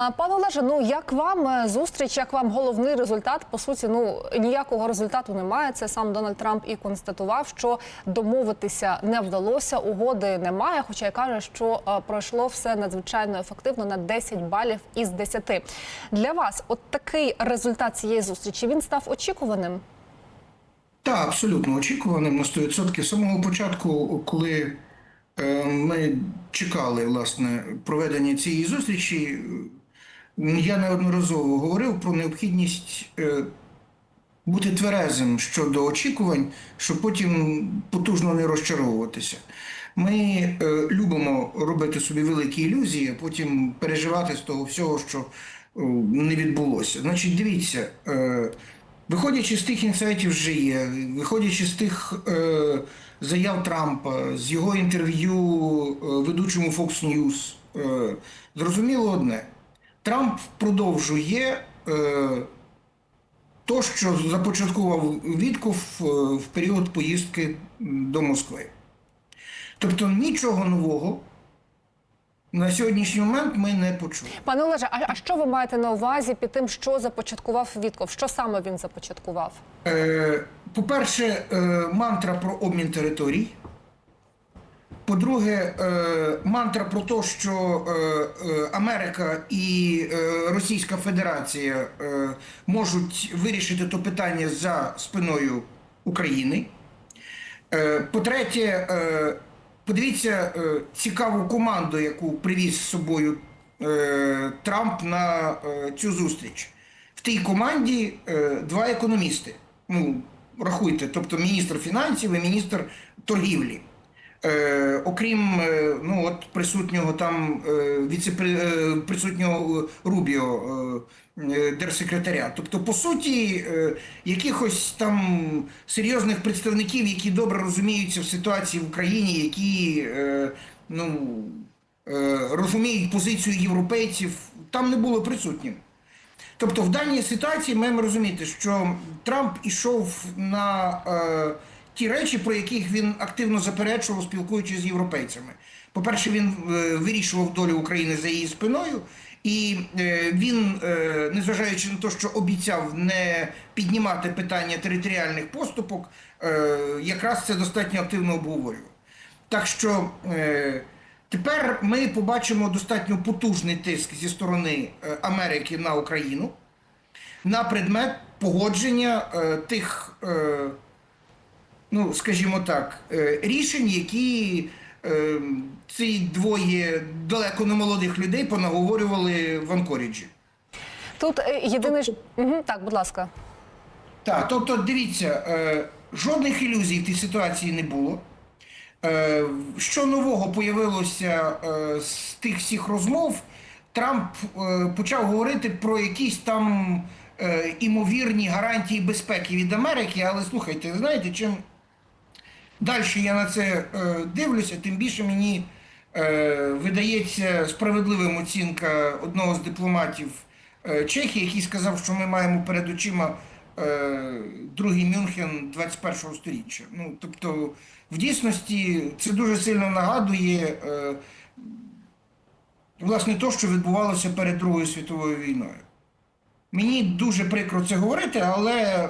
Пане Олеже, ну як вам е, зустріч, як вам головний результат? По суті, ну ніякого результату немає. Це сам Дональд Трамп і констатував, що домовитися не вдалося, угоди немає. Хоча й каже, що е, пройшло все надзвичайно ефективно на 10 балів із 10. Для вас, от такий результат цієї зустрічі, він став очікуваним. Так, абсолютно очікуваним на 100%. З самого початку, коли е, ми чекали власне проведення цієї зустрічі, я неодноразово говорив про необхідність е, бути тверезим щодо очікувань, щоб потім потужно не розчаровуватися. Ми е, любимо робити собі великі ілюзії, а потім переживати з того всього, що е, не відбулося. Значить, дивіться. Виходячи з тих інсайтів, що є, виходячи з тих заяв Трампа, з його інтерв'ю ведучому Fox News, зрозуміло одне: Трамп продовжує е, то, що започаткував Вітков е, в період поїздки до Москви. Тобто нічого нового на сьогоднішній момент ми не почули. Пане Олеже, а, а що ви маєте на увазі під тим, що започаткував Вітков? Що саме він започаткував? Е, По-перше, е, мантра про обмін територій. По-друге, е, мантра про те, що е, е, Америка і Російська Федерація можуть вирішити то питання за спиною України. По-третє, подивіться цікаву команду, яку привіз з собою Трамп на цю зустріч. В тій команді два економісти. Ну, рахуйте, тобто міністр фінансів і міністр торгівлі. Е, окрім е, ну, от присутнього там е, віцепри, е, присутнього Рубіо, е, е, держсекретаря. Тобто, по суті, е, якихось там серйозних представників, які добре розуміються в ситуації в Україні, які е, ну, е, розуміють позицію європейців, там не було присутнім. Тобто, в даній ситуації маємо розуміти, що Трамп ішов на е, ті речі, про яких він активно заперечував, спілкуючись з європейцями. По-перше, він е, вирішував долю України за її спиною, і е, він, е, незважаючи на те, що обіцяв не піднімати питання територіальних поступок, якраз це достатньо активно обговорював. Так що тепер ми побачимо достатньо потужний тиск зі сторони Америки на Україну на предмет погодження тих, ну скажімо так, е, рішень, які е, ці двоє далеко не молодих людей понаговорювали в Анкоріджі. Тут е, єдине Мгм, так, будь ласка. Так, тобто, дивіться, жодних ілюзій в тій ситуації не було. Що нового появилося з тих всіх розмов? Трамп почав говорити про якісь там імовірні гарантії безпеки від Америки, але слухайте, знаєте, чим далі я на це е, дивлюся, тим більше мені е, видається справедливим оцінка одного з дипломатів е, Чехії, який сказав, що ми маємо перед очима другий Мюнхен 21-го сторіччя. Ну, тобто, в дійсності це дуже сильно нагадує власне те, що відбувалося перед Другою світовою війною. Мені дуже прикро це говорити, але е,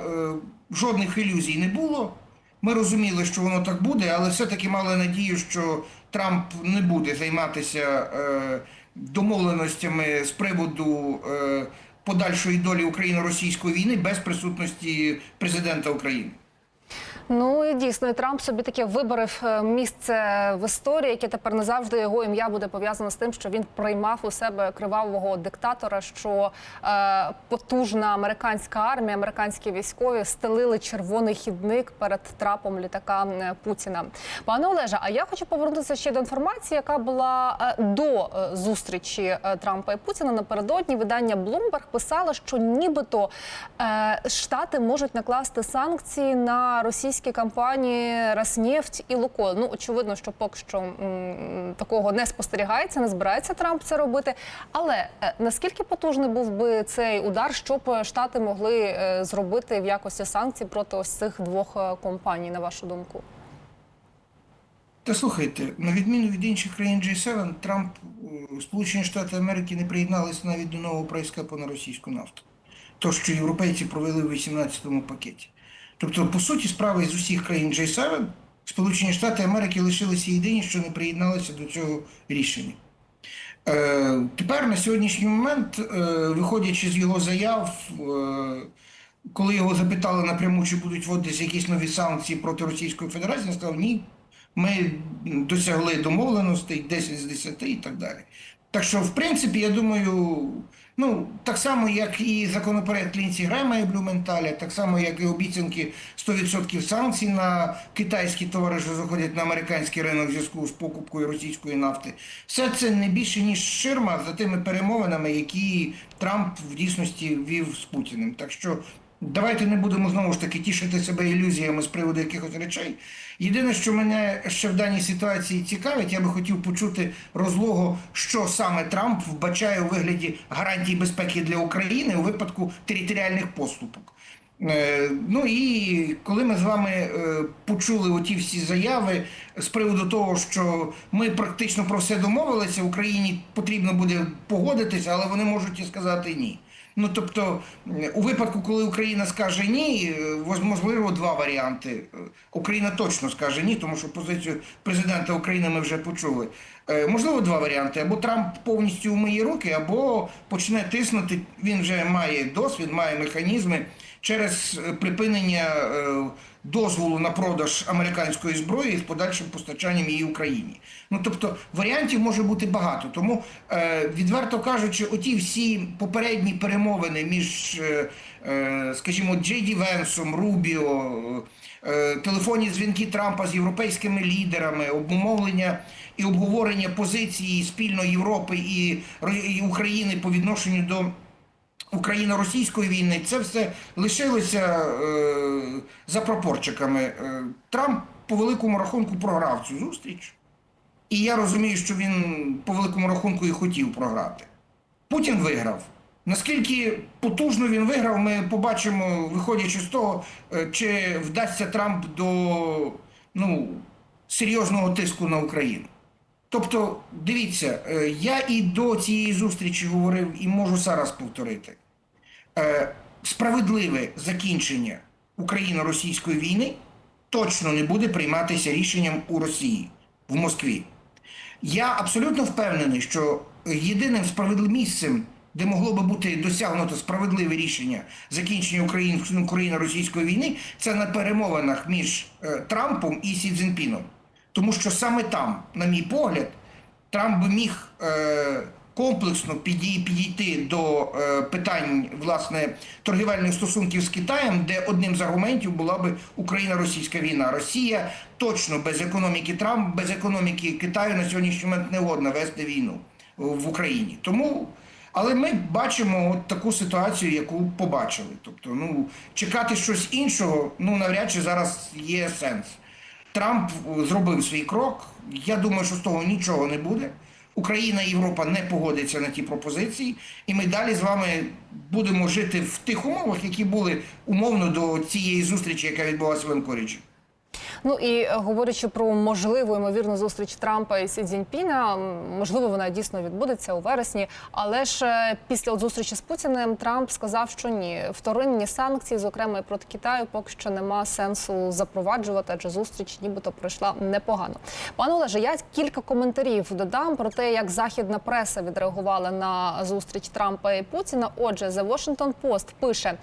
жодних ілюзій не було. Ми розуміли, що воно так буде, але все-таки мали надію, що Трамп не буде займатися е, домовленостями з приводу е, подальшої долі Україно-російської війни без присутності президента України. Ну і дійсно Трамп собі таке виборив е, місце в історії, яке тепер назавжди його ім'я буде пов'язано з тим, що він приймав у себе кривавого диктатора. Що е, потужна американська армія, американські військові стелили червоний хідник перед трапом літака е, Путіна. Пане Олеже, а я хочу повернутися ще до інформації, яка була е, до зустрічі Трампа і Путіна напередодні. Видання Bloomberg писало, що нібито е, штати можуть накласти санкції на російські компанії Роснефть і Лукойл. Ну очевидно, що поки що такого не спостерігається, не збирається Трамп це робити. Але е, наскільки потужний був би цей удар, щоб штати могли е, зробити в якості санкцій проти ось цих двох е, компаній, на вашу думку? Та слухайте, на відміну від інших країн G7, Трамп, е, Сполучені Штати Америки не приєдналися навіть до нового прайскапу на російську нафту. То, що європейці провели в 18-му пакеті. Тобто, по суті, справи з усіх країн G7, Сполучені Штати Америки лишилися єдині, що не приєдналися до цього рішення. Е, тепер на сьогоднішній момент, е, виходячи з його заяв, е, коли його запитали напряму, чи будуть вводитися якісь нові санкції проти Російської Федерації, він сказав, ні, ми досягли домовленостей 10 з 10 і так далі. Так що, в принципі, я думаю, ну, так само, як і законопроект Лінці Грема і Блюменталя, так само, як і обіцянки 100% санкцій на китайські товари, що заходять на американський ринок в зв'язку з покупкою російської нафти. Все це не більше, ніж ширма за тими перемовинами, які Трамп в дійсності вів з Путіним. Так що Давайте не будемо знову ж таки тішити себе ілюзіями з приводу якихось речей. Єдине, що мене ще в даній ситуації цікавить, я би хотів почути розлогу, що саме Трамп вбачає у вигляді гарантій безпеки для України у випадку територіальних поступок. Е, Ну і коли ми з вами е, почули оті всі заяви з приводу того, що ми практично про все домовилися, Україні потрібно буде погодитися, але вони можуть і сказати ні. Ну тобто, у випадку, коли Україна скаже ні, е, можливо два варіанти. Е, Україна точно скаже ні, тому що позицію президента України ми вже почули. Е, Можливо, два варіанти: або Трамп повністю умиє руки, або почне тиснути. Він вже має досвід, має механізми через е, припинення е, дозволу на продаж американської зброї з подальшим постачанням її Україні. Ну тобто варіантів може бути багато. Тому, е, відверто кажучи, оті всі попередні перемовини між, скажімо, Джей Ді Венсом, Рубіо, телефонні дзвінки Трампа з європейськими лідерами, обумовлення і обговорення позиції спільно Європи і, Ро- і України по відношенню до Україно-російської війни, це все лишилося е, за пропорчиками. Е, Трамп по великому рахунку програв цю зустріч. І я розумію, що він по великому рахунку і хотів програти. Путін виграв. Наскільки потужно він виграв, ми побачимо, виходячи з того, е, чи вдасться Трамп до ну, серйозного тиску на Україну. Тобто, дивіться, е, я і до цієї зустрічі говорив і можу зараз повторити. Е, Справедливе закінчення Україно-російської війни точно не буде прийматися рішенням у Росії в Москві. Я абсолютно впевнений, що єдиним справедливим місцем, де могло би бути досягнуто справедливе рішення закінчення Україн- Україно-російської війни, це на перемовинах між е, Трампом і Сі Цзіньпіном. Тому що саме там, на мій погляд, Трамп би міг е, комплексно підій- підійти до е, питань власне торгівельних стосунків з Китаєм, де одним з аргументів була би Україна-російська війна. Росія точно без економіки Трамп, без економіки Китаю на сьогоднішній момент не годна вести війну в Україні. Тому. Але ми бачимо от таку ситуацію, яку побачили. Тобто, ну чекати щось іншого, ну навряд чи зараз є сенс. Трамп зробив свій крок. Я думаю, що з того нічого не буде. Україна і Європа не погодяться на ті пропозиції, і ми далі з вами будемо жити в тих умовах, які були умовно до цієї зустрічі, яка відбулася в Анкоріджі. Ну і е, говорячи про можливу ймовірну зустріч Трампа і Сі Цзіньпіна, можливо, вона дійсно відбудеться у вересні. Але ж е, після зустрічі з Путіним Трамп сказав, що ні, вторинні санкції, зокрема і проти Китаю, поки що нема сенсу запроваджувати, адже зустріч нібито пройшла непогано. Пане Олеже, я кілька коментарів додам про те, як західна преса відреагувала на зустріч Трампа і Путіна. Отже, The Washington Post пише.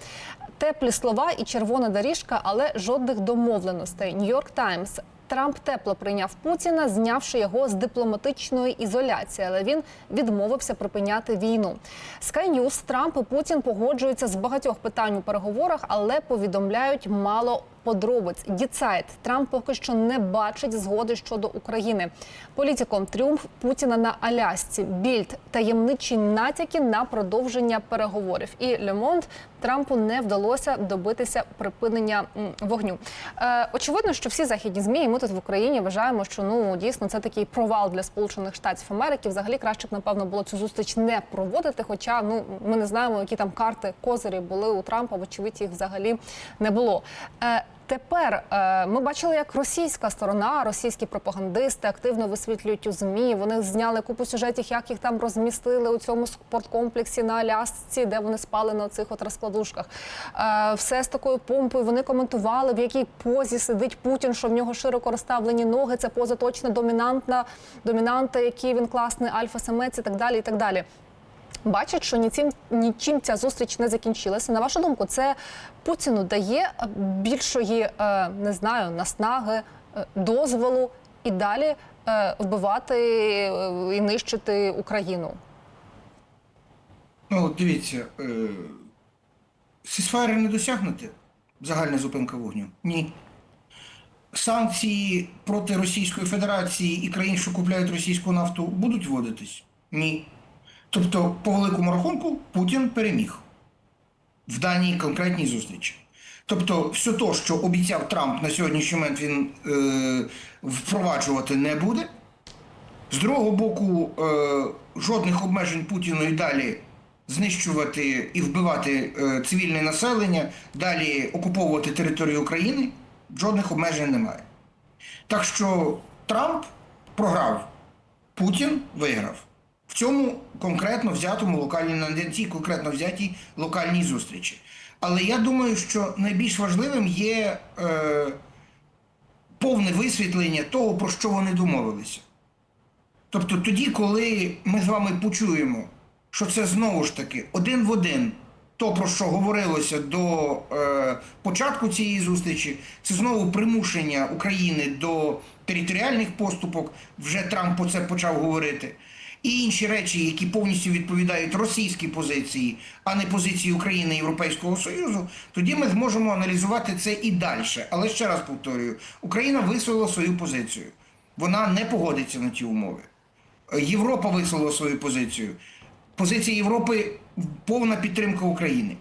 Теплі слова і червона доріжка, але жодних домовленостей. Нью-Йорк Таймс. Трамп тепло прийняв Путіна, знявши його з дипломатичної ізоляції, але він відмовився припиняти війну. Sky News, Трамп і Путін погоджуються з багатьох питань у переговорах, але повідомляють мало подробиць. Діцайт Трамп поки що не бачить згоди щодо України. Політиком тріумф Путіна на Алясці. Більд таємничі натяки на продовження переговорів. І Лемонт Трампу не вдалося добитися припинення вогню. Е, очевидно, що всі західні змі, і ми тут в Україні вважаємо, що ну дійсно це такий провал для Сполучених Штатів Америки. Взагалі краще б напевно було цю зустріч не проводити. Хоча ну ми не знаємо, які там карти козирі були у Трампа. Вочевидь, їх взагалі не було. Е, Тепер е, ми бачили, як російська сторона, російські пропагандисти активно висвітлюють у змі. Вони зняли купу сюжетів, як їх там розмістили у цьому спорткомплексі на Алясці, де вони спали на цих от розкладушках. Е, все з такою помпою. Вони коментували, в якій позі сидить Путін, що в нього широко розставлені ноги. Це поза точно домінантна, домінанта, який він класний, альфа-самець і так далі. І так далі. Бачать, що нічим, нічим ця зустріч не закінчилася. На вашу думку, це Путіну дає більшої, е, не знаю, наснаги, е, дозволу і далі е, вбивати і нищити Україну. Ну, дивіться, сісфайри не досягнути загальна зупинка вогню? Ні. Санкції проти Російської Федерації і країн, що купляють російську нафту, будуть вводитись? Ні. Тобто, по великому рахунку, Путін переміг в даній конкретній зустрічі. Тобто, все то, що обіцяв Трамп на сьогоднішній момент він е, впроваджувати не буде. З другого боку, е, жодних обмежень Путіну і далі знищувати і вбивати е, цивільне населення, далі окуповувати територію України, жодних обмежень немає. Так що Трамп програв, Путін виграв. В цьому конкретно взятому локальній на цій конкретно взятій локальній зустрічі. Але я думаю, що найбільш важливим є е, повне висвітлення того, про що вони домовилися. Тобто тоді, коли ми з вами почуємо, що це знову ж таки один в один то, про що говорилося до е, початку цієї зустрічі, це знову примушення України до територіальних поступок. Вже Трамп про це почав говорити. І інші речі, які повністю відповідають російській позиції, а не позиції України і Європейського Союзу, тоді ми зможемо аналізувати це і далі. Але ще раз повторюю: Україна висловила свою позицію. Вона не погодиться на ті умови. Європа висловила свою позицію. Позиція Європи повна підтримка України.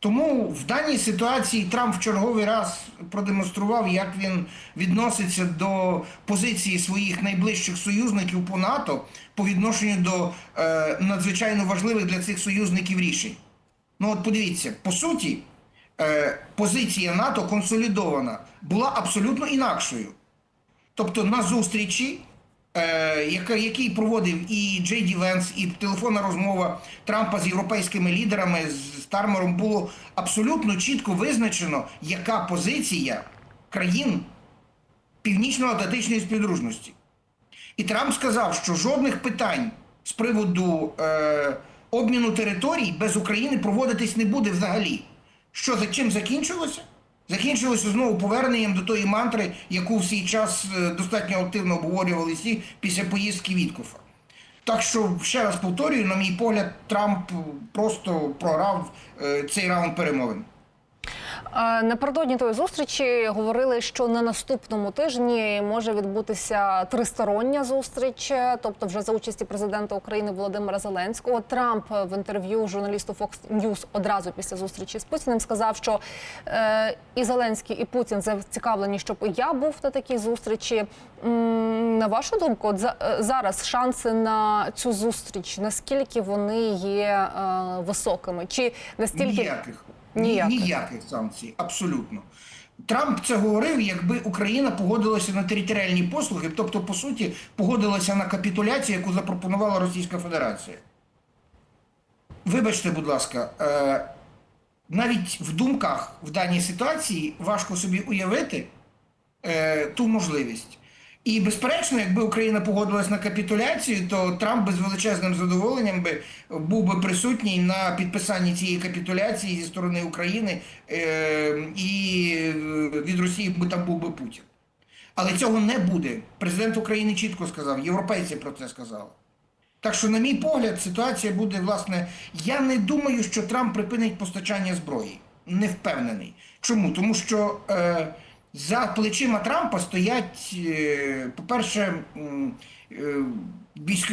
Тому в даній ситуації Трамп в черговий раз продемонстрував, як він відноситься до позиції своїх найближчих союзників по НАТО по відношенню до е, надзвичайно важливих для цих союзників рішень. Ну от подивіться, по суті, е, позиція НАТО консолідована була абсолютно інакшою. Тобто на зустрічі, який проводив і Джей Ді Венс, і телефонна розмова Трампа з європейськими лідерами, з Стармером, було абсолютно чітко визначено, яка позиція країн Північно-Атлантичної співдружності. І Трамп сказав, що жодних питань з приводу е, обміну територій без України проводитись не буде взагалі. Що за чим закінчилося? Закінчилося знову поверненням до тої мантри, яку в свій час е, достатньо активно обговорювали всі після поїздки Віткофа. Так що, ще раз повторюю, на мій погляд, Трамп просто програв е, цей раунд перемовин. Напередодні тої зустрічі говорили, що на наступному тижні може відбутися тристороння зустріч, е, тобто вже за участі президента України Володимира Зеленського. Трамп в інтерв'ю журналісту Fox News одразу після зустрічі з Путіним сказав, що е, і Зеленський, і Путін зацікавлені, щоб я був на такій зустрічі. На вашу думку, от е, зараз шанси на цю зустріч наскільки вони є е, високими? Чи настільки Ніяких. Ні- Ніяких. Ніяких санкцій, абсолютно. Трамп це говорив, якби Україна погодилася на територіальні послуги, тобто, по суті, погодилася на капітуляцію, яку запропонувала Російська Федерація. Вибачте, будь ласка, е, навіть в думках в даній ситуації важко собі уявити е, ту можливість. І безперечно, якби Україна погодилась на капітуляцію, то Трамп би з величезним задоволенням би був би присутній на підписанні цієї капітуляції зі сторони України е, і від Росії би там був би Путін. Але цього не буде. Президент України чітко сказав, європейці про це сказали. Так що, на мій погляд, ситуація буде, власне, я не думаю, що Трамп припинить постачання зброї. Не впевнений. Чому? Тому що е, за плечима Трампа стоять, е, по-перше, е,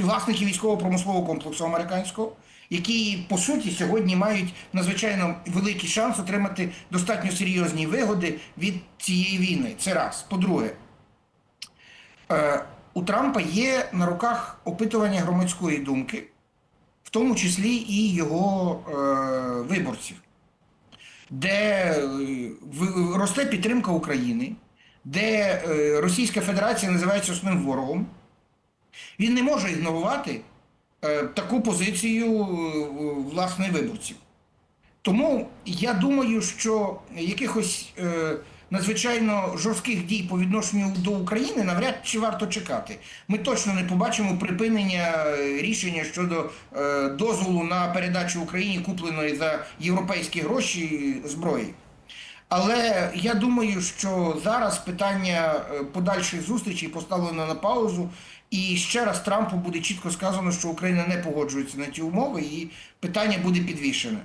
власники військово-промислового комплексу американського, які по суті сьогодні мають надзвичайно великий шанс отримати достатньо серйозні вигоди від цієї війни. Це раз. По-друге, е, у Трампа є на руках опитування громадської думки, в тому числі і його виборців. Де е, росте підтримка України, де е, Російська Федерація називається основним ворогом, він не може ігнорувати е, таку позицію власних виборців. Тому я думаю, що якихось надзвичайно жорстких дій по відношенню до України навряд чи варто чекати. Ми точно не побачимо припинення е, рішення щодо е, дозволу на передачу Україні купленої за європейські гроші зброї. Але я думаю, що зараз питання е, подальших зустрічей поставлено на паузу, і ще раз Трампу буде чітко сказано, що Україна не погоджується на ті умови, і питання буде підвішене.